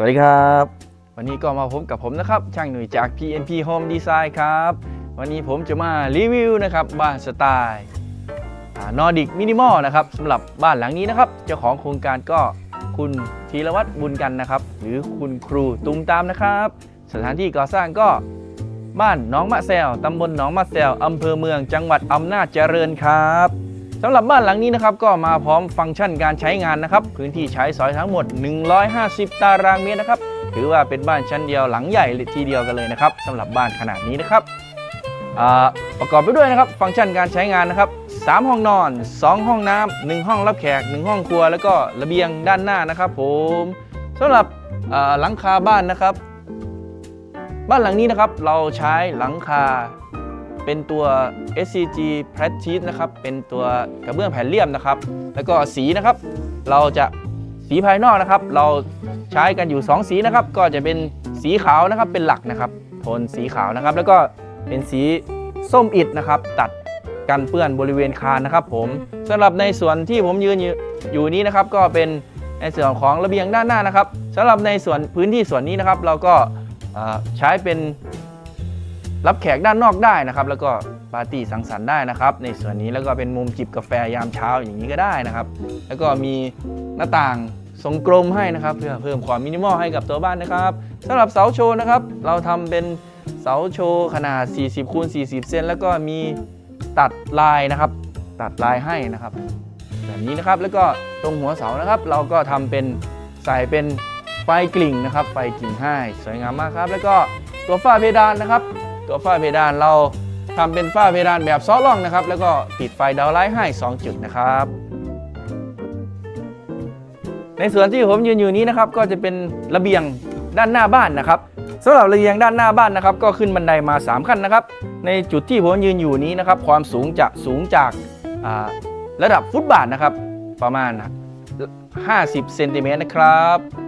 สวัสดีครับ วันนี้ก็มาพบกับผมนะครับ ช่างหนุ่ยจาก PNP Home Design ครับ วันนี้ผมจะมารีวิวนะครับบ้านสไตล์นอร์ดิกมินิมอลนะครับสำหรับบ้านหลังนี้นะครับ เจ้าของโครงการก็คุณธีรวัตรบุญกันนะครับ หรือคุณครูตุ้มตามนะครับ สถานที่ก่อสร้างก็บ้านหน้องมะแซวตำบลหนองมะแซวอำเภอเมืองจังหวัดอำนาจเจริญครับ สำหรับบ้านหลังนี้นะครับก็มาพร้อมฟังก์ชันการใช้งานนะครับ พื้นที่ใช้สอยทั้งหมด 150 ตารางเมตรนะครับ ถือว่าเป็นบ้านชั้นเดียวหลังใหญ่ทีเดียวกันเลยนะครับสำหรับบ้านขนาดนี้นะครับประกอบไปด้วยนะครับ ฟังก์ชันการใช้งานนะครับ 3 ห้องนอน 2 ห้องน้ำ1ห้องรับแขก 1 ห้องครัว แล้วก็ระเบียงด้านหน้านะครับ ผมสำหรับหลังคาบ้านนะครับ บ้านหลังนี้นะครับเราใช้หลังคา เป็นตัว SCG p r a t c h e e t นะครับเป็นตัวกระเบื้องแผ่นเรียบนะครับ แล้วก็สีนะครับ เราจะสีภายนอกนะครับ เราใช้กันอยู่ 2 สีนะครับ ก็จะเป็นสีขาวนะครับเป็นหลักนะครับโทนสีขาวนะครับ แล้วก็เป็นสีส้มอิฐนะครับ ตัดกันเปื้อนบริเวณคานนะครับ ผมสำหรับในส่วนที่ผมยืนอยู่นี้นะครับ ก็เป็นในส่วนของระเบียงด้านหน้านะครับสำหรับในส่วนพื้นที่ส่วนนี้นะครับ เราก็ใช้เป็น รับแขกด้านนอกได้นะครับ แล้วก็ปาร์ตี้สังสรรค์ได้นะครับ ในส่วนนี้แล้วก็เป็นมุมจิบกาแฟยามเช้าอย่างนี้ก็ได้นะครับ แล้วก็มีหน้าต่างทรงกลมให้นะครับ เพื่อเพิ่มความมินิมอลให้กับตัวบ้านนะครับสำหรับเสาโชว์นะครับ เราทำเป็นเสาโชว์ขนาด 40คูณ40 เซนแล้วก็มีตัดลายนะครับ ตัดลายให้นะครับ แบบนี้นะครับแล้วก็ตรงหัวเสานะครับ เราก็ทำเป็นใส่เป็นไฟกลิ่งนะครับ ไฟกลิ่งให้ สวยงามมากครับ แล้วก็ตัวฝ้าเพดานนะครับ ตัวฝ้าเพดานเราทำเป็นฝ้าเพดานแบบซอล่องนะครับ แล้วก็ติดไฟดาวไลท์ให้ 2 จุดนะครับ ในส่วนที่ผมยืนอยู่นี้นะครับก็จะเป็นระเบียงด้านหน้าบ้านนะครับสำหรับระเบียงด้านหน้าบ้านนะครับ ก็ขึ้นบันไดมา 3 ขั้นนะครับ ในจุดที่ผมยืนอยู่นี้นะครับ ความสูงจะสูงจาการะดับฟุตบาทนะครับ ประมาณ 50เซนติเมตรนะครับ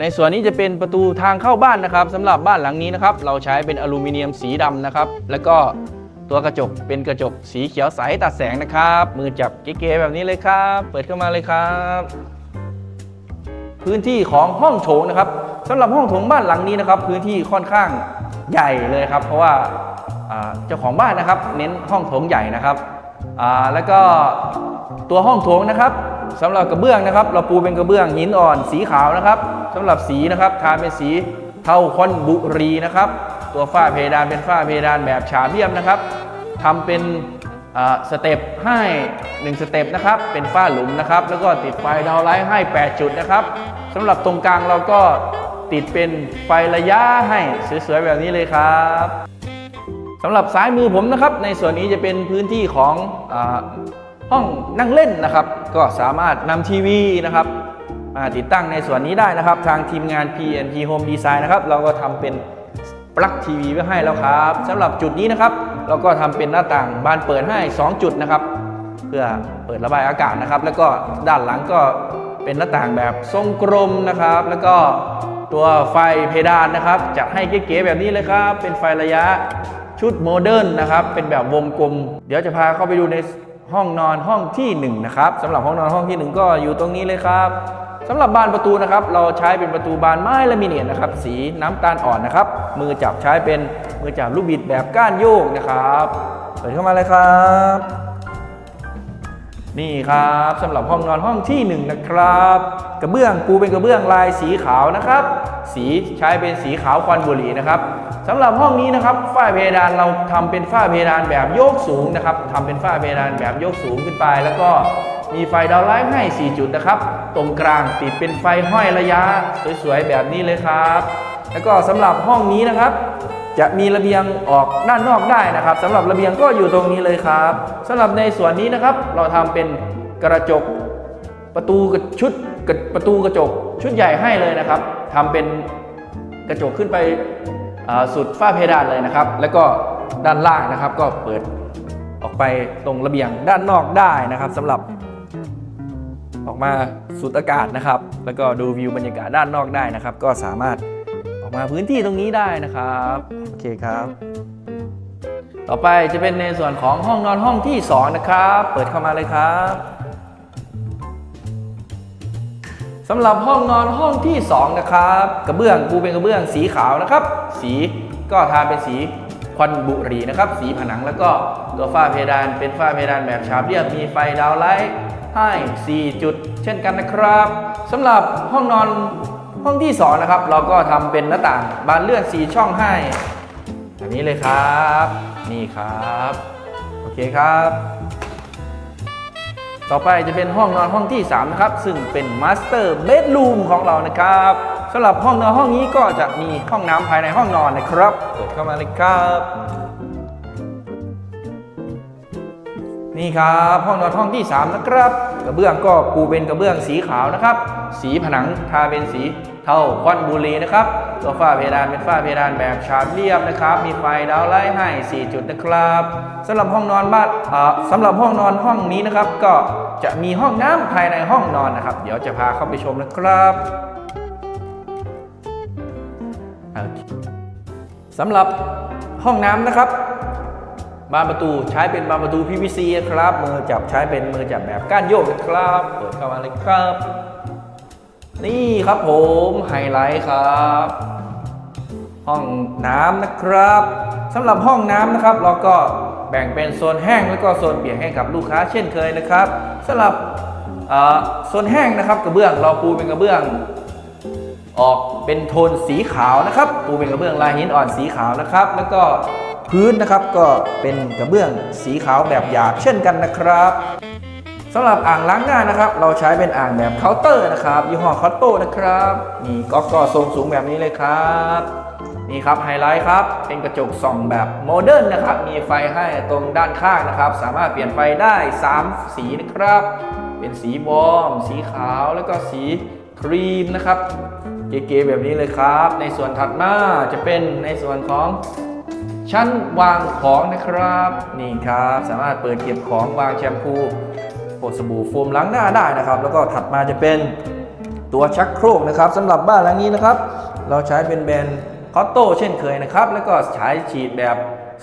ในส่วนนี้จะเป็นประตูทางเข้าบ้านนะครับสำหรับบ้านหลังนี้นะครับ เราใช้เป็นอลูมิเนียมสีดำนะครับ แล้วก็ตัวกระจกเป็นกระจกสีเขียวใสตัดแสงนะครับ มือจับเก๋ๆแบบนี้เลยครับ เปิดเข้ามาเลยครับ พื้นที่ของห้องโถงนะครับสำหรับห้องโถงบ้านหลังนี้นะครับ พื้นที่ค่อนข้างใหญ่เลยครับ เพราะว่าเจ้าของบ้านนะครับ เน้นห้องโถงใหญ่นะครับแล้วก็ตัวห้องโถงนะครับสำหรับกระเบื้องนะครับ เราปูเป็นกระเบื้องหินอ่อนสีขาวนะครับ สำหรับสีนะครับทาเป็นสีเทาคอนบุรีนะครับ ตัวฝ้าเพดานเป็นฝ้าเพดานแบบฉาบเรียบนะครับทำเป็นสเต็ปให้1สเต็ปนะครับ เป็นฝ้าหลุมนะครับ แล้วก็ติดไฟดาวไลท์ให้ 8 จุดนะครับสำหรับตรงกลางเราก็ติดเป็นไฟระยะให้สวยๆแบบนี้เลยครับสำหรับซ้ายมือผมนะครับ ในส่วนนี้จะเป็นพื้นที่ของอห้องนั่งเล่นนะครับ ก็สามารถนำทีวีนะครับ ติดตั้งในส่วนนี้ได้นะครับ ทางทีมงาน PNP Home Design นะครับ เราก็ทำเป็นปลั๊กทีวีไว้ให้แล้วครับสำหรับจุดนี้นะครับ เราก็ทำเป็นหน้าต่างบานเปิดให้ 2 จุดนะครับ เพื่อเปิดระบายอากาศนะครับ แล้วก็ด้านหลังก็เป็นหน้าต่างแบบทรงกลมนะครับ แล้วก็ตัวไฟเพดานนะครับ จัดให้เก๋ๆแบบนี้เลยครับ เป็นไฟระยะชุดโมเดิร์นนะครับ เป็นแบบวงกลม เดี๋ยวจะพาเข้าไปดูในห้องนอนห้องที่หนึ่งนะครับสำหรับห้องนอนห้องที่หนึ่งก็อยู่ตรงนี้เลยครับ สำหรับบานประตูนะครับ เราใช้เป็นประตูบานไม้ลามิเนียตนะครับ สีน้ำตาลอ่อนนะครับ มือจับใช้เป็นมือจับลูกบิดแบบก้านโยกนะครับเปิดเข้ามาเลยครับ นี่ครับสำหรับห้องนอนห้องที่หนึ่งนะครับ กระเบื้องปูเป็นกระเบื้องลายสีขาวนะครับ สีใช้เป็นสีขาวควันบุหรี่นะครับสำหรับห้องนี้นะครับฝ้าเพดานเราทำเป็นฝ้าเพดานแบบโยกสูงนะครับทำเป็นฝ้าเพดานแบบโยกสูงขึ้นไป แล้วก็ มีไฟดาวไลท์ให้ 4 จุดนะครับ ตรงกลางติดเป็นไฟห้อยระยะ สวยๆ แบบนี้เลยครับ แล้วก็สำหรับห้องนี้นะครับ จะมีระเบียงออกด้านนอกได้นะครับสำหรับระเบียงก็อยู่ตรงนี้เลยครับสำหรับในส่วนนี้นะครับ เราทำเป็นกระจกประตูกระชุดกระประตูกระจกชุดใหญ่ให้เลยนะครับทำเป็นกระจกขึ้นไปสุดฝ้าเพดานเลยนะครับ แล้วก็ด้านล่างนะครับก็เปิดออกไปตรงระเบียงด้านนอกได้นะครับสำหรับ ออกมาสูดอากาศนะครับ แล้วก็ดูวิวบรรยากาศด้านนอกได้นะครับ ก็สามารถออกมาพื้นที่ตรงนี้ได้นะครับโอเคครับ ต่อไปจะเป็นในส่วนของห้องนอนห้องที่ 2 นะครับ เปิดเข้ามาเลยครับสำหรับห้องนอนห้องที่ 2 นะครับ กระเบื้องปูเป็นกระเบื้องสีขาวนะครับ สีก็ทาเป็นสีควันบุหรี่นะครับ สีผนังแล้วก็ตัวฝ้าเพดานเป็นฝ้าเพดานแบบฉาบเรียบมีไฟดาวไลท์ ให้4 จุด เช่นกันนะครับสำหรับห้องนอนห้องที่2นะครับ เราก็ทำเป็นหน้าต่างบานเลื่อน 4 ช่องให้แบบนี้เลยครับ นี่ครับ โอเคครับ ต่อไปจะเป็นห้องนอนห้องที่ 3 นะครับ ซึ่งเป็นมาสเตอร์เบดรูมของเรานะครับสำหรับห้องนอนห้องนี้ก็จะมีห้องน้ำภายในห้องนอนนะครับ เปิดเข้ามาเลยครับ นี่ครับห้องนอนห้องที่ 3 นะครับ กระเบื้องก็ปูเป็นกระเบื้องสีขาวนะครับ สีผนังทาเป็นสีเทาควันบุรีนะครับตัวฝ้าเพดานเป็นฝ้าเพดานแบบฉาบเรียบนะครับ มีไฟดาวไลท์ให้ 4 จุดนะครับสำหรับห้องนอนบ้านสำหรับห้องนอนห้องนี้นะครับ ก็จะมีห้องน้ำภายในห้องนอนนะครับ เดี๋ยวจะพาเข้าไปชมนะครับสำหรับห้องน้ำนะครับ บานประตูใช้เป็นบานประตู PVC ครับมือจับใช้เป็นมือจับแบบก้านโยกครับ เปิดเข้ามาเลยครับ นี่ครับผมไฮไลท์ครับ ห้องน้ำนะครับสำหรับห้องน้ำนะครับ เราก็แบ่งเป็นโซนแห้งแล้วก็โซนเปียกให้กับลูกค้าเช่นเคยนะครับสำหรับโซนแห้งนะครับกระเบื้องเราปูเป็นกระเบื้อง ออกเป็นโทนสีขาวนะครับ ปูเป็นกระเบื้องลายหินอ่อนสีขาวนะครับ แล้วก็พื้นนะครับก็เป็นกระเบื้องสีขาวแบบหยาบเช่นกันนะครับสำหรับอ่างล้างหน้านะครับ เราใช้เป็นอ่างแบบเคาน์เตอร์นะครับยี่ห้อคอตโต้นะครับนี่ก็ก็ทรงสูงแบบนี้เลยครับนี่ครับไฮไลท์ครับเป็นกระจกส่องแบบโมเดิร์นนะครับ มีไฟให้ตรงด้านข้างนะครับ สามารถเปลี่ยนไฟได้ 3 สีนะครับ เป็นสีบอม สีขาวแล้วก็สี ครีมนะครับ เก๋ๆแบบนี้เลยครับ ในส่วนถัดมาจะเป็นในส่วนของชั้นวางของนะครับ นี่ครับสามารถเปิดเก็บของวางแชมพูโปสบู่โฟมล้างหน้าได้นะครับ แล้วก็ถัดมาจะเป็นตัวชักโครกนะครับสำหรับบ้านหลังนี้นะครับ เราใช้เป็นแบรนด์คอตโต้เช่นเคยนะครับ แล้วก็ใช้ฉีดแบบ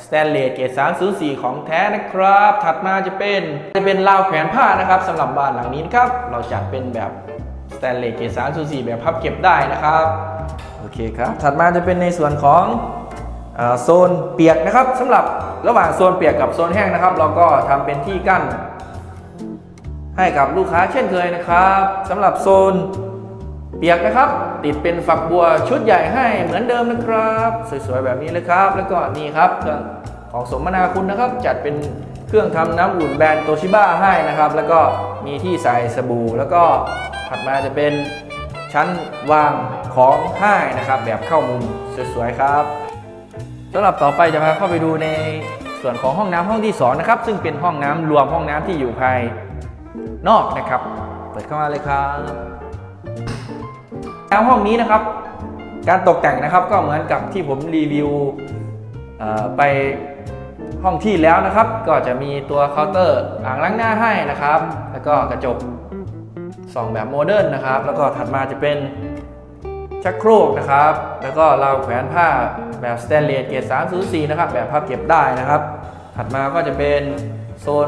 สแตนเลสเกรด304 ของแท้นะครับ ถัดมาจะเป็นจะเป็นราวแขวนผ้านะครับสำหรับบ้านหลังนี้นครับ เราจัดเป็นแบบ สแตนเลสเกรด304แบบพับเก็บได้นะครับ โอเคครับ ถัดมาจะเป็นในส่วนของอโซนเปียกนะครับสำหรับระหว่างโซนเปียกกับโซนแห้งนะครับ เราก็ทำเป็นที่กั้น ให้กับลูกค้าเช่นเคยนะครับสำหรับโซนเปียกนะครับ ติดเป็นฝักบัวชุดใหญ่ให้เหมือนเดิมนะครับ สวยๆแบบนี้เลยครับ แล้วก็นี่ครับเครื่องของสมนาคุณนะครับ จัดเป็นเครื่องทำน้ำอุ่นแบรนด์โตชิบ้าให้นะครับ แล้วก็มีที่ใส่สบู่แล้วก็ ถัดมาจะเป็นชั้นวางของให้นะครับแบบเข้ามุมสวยๆครับสำหรับต่อไปจะพาเข้าไปดูในส่วนของห้องน้ำห้องที่สองนะครับซึ่งเป็นห้องน้ำรวมห้องน้ำที่อยู่ภายนอกนะครับ เปิดเข้ามาเลยครับแล้วห้องนี้นะครับ การตกแต่งนะครับก็เหมือนกับที่ผมรีวิวไปห้องที่แล้วนะครับ ก็จะมีตัวเคาน์เตอร์อ่างล้างหน้าให้นะครับ แล้วก็กระจก สองแบบโมเดิร์นนะครับ แล้วก็ถัดมาจะเป็นชักโครกนะครับ แล้วก็ราวแขวนผ้าแบบสแตนเลสเกรด304นะครับ แบบพับเก็บได้นะครับ ถัดมาก็จะเป็นโซน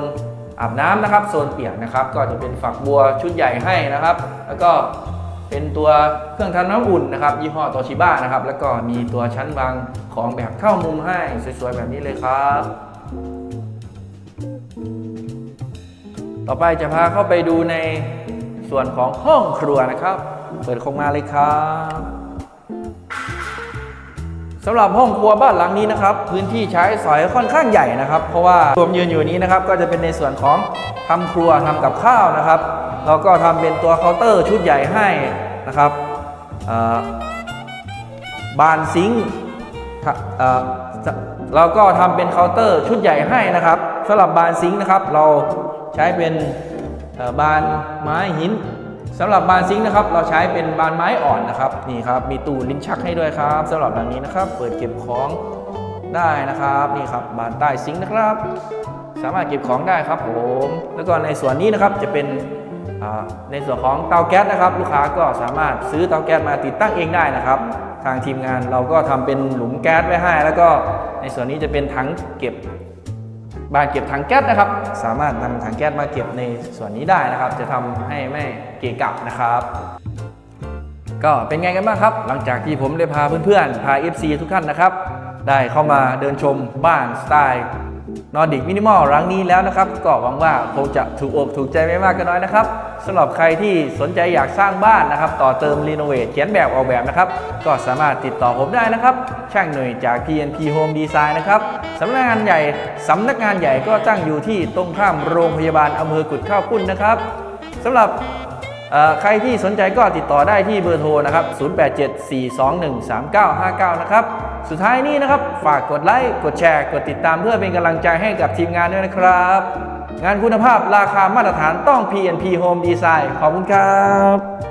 อาบน้ำนะครับ โซนเปียกนะครับ ก็จะเป็นฝักบัวชุดใหญ่ให้นะครับ แล้วก็เป็นตัวเครื่องทำน้ำอุ่นนะครับ ยี่ห้อโตชิบ้านะครับ แล้วก็มีตัวชั้นวางของแบบเข้ามุมให้สวยๆแบบนี้เลยครับ ต่อไปจะพาเข้าไปดูใน ส่วนของห้องครัวนะครับ เปิดโครงมาเลยครับสำหรับห้องครัวบ้านหลังนี้นะครับ พื้นที่ใช้สอยค่อนข้างใหญ่นะครับ เพราะว่าผมยืนอยู่นี้นะครับ ก็จะเป็นในส่วนของทำครัวทำกับข้าวนะครับเราก็ทำเป็นตัวเคาน์เตอร์ชุดใหญ่ให้นะครับบานซิงเราก็ทำเป็นเคาน์เตอร์ชุดใหญ่ให้นะครับสำหรับบานซิงนะครับ เราใช้เป็น บานไม้หินสำหรับบานซิงค์นะครับ เราใช้เป็นบานไม้อ่อนนะครับนี่ครับมีตู้ลิ้นชักให้ด้วยครับสำหรับหลังนี้นะครับ เปิดเก็บของได้นะครับนี่ครับบานใต้ซิงค์นะครับ สามารถเก็บของได้ครับผมแล้วก็ในส่วนนี้นะครับจะเป็นในส่วนของเตาแก๊สนะครับ ลูกค้าก็สามารถซื้อเตาแก๊สมาติดตั้งเองได้นะครับ ทางทีมงานเราก็ทำเป็นหลุมแก๊สไว้ให้ แล้วก็ในส่วนนี้จะเป็นถังเก็บ บ้านเก็บถังแก๊สนะครับ สามารถนำถังแก๊สมาเก็บในส่วนนี้ได้นะครับ จะทำให้ไม่เกะกะนะครับ ก็เป็นไงกันบ้างครับ หลังจากที่ผมได้พาเพื่อนๆพา FC ทุกท่านนะครับ ได้เข้ามาเดินชมบ้านสไตล์ นอร์ดิกมินิมอลรังนี้แล้วนะครับ ก็หวังว่าคงจะถูกอกถูกใจไม่มากก็น้อยนะครับสำหรับใครที่สนใจอยากสร้างบ้านนะครับ ต่อเติมรีโนเวทเขียนแบบออกแบบนะครับ ก็สามารถติดต่อผมได้นะครับ ช่างหน่วยจาก TNP Home Design นะครับสำนักงานใหญ่สำนักงานใหญ่ก็ตั้งอยู่ที่ตรงข้ามโรงพยาบาลอำเภอกุดข้าวปุ้นนะครับสำหรับใครที่สนใจก็ติดต่อได้ที่เบอร์โทรนะครับ 0874213959 นะครับ สุดท้ายนี้นะครับ ฝากกดไลค์กดแชร์ กดติดตามเพื่อเป็นกำลังใจให้กับทีมงานด้วยนะครับ งานคุณภาพราคามาตรฐานต้อง PNP Home Design ขอบคุณครับ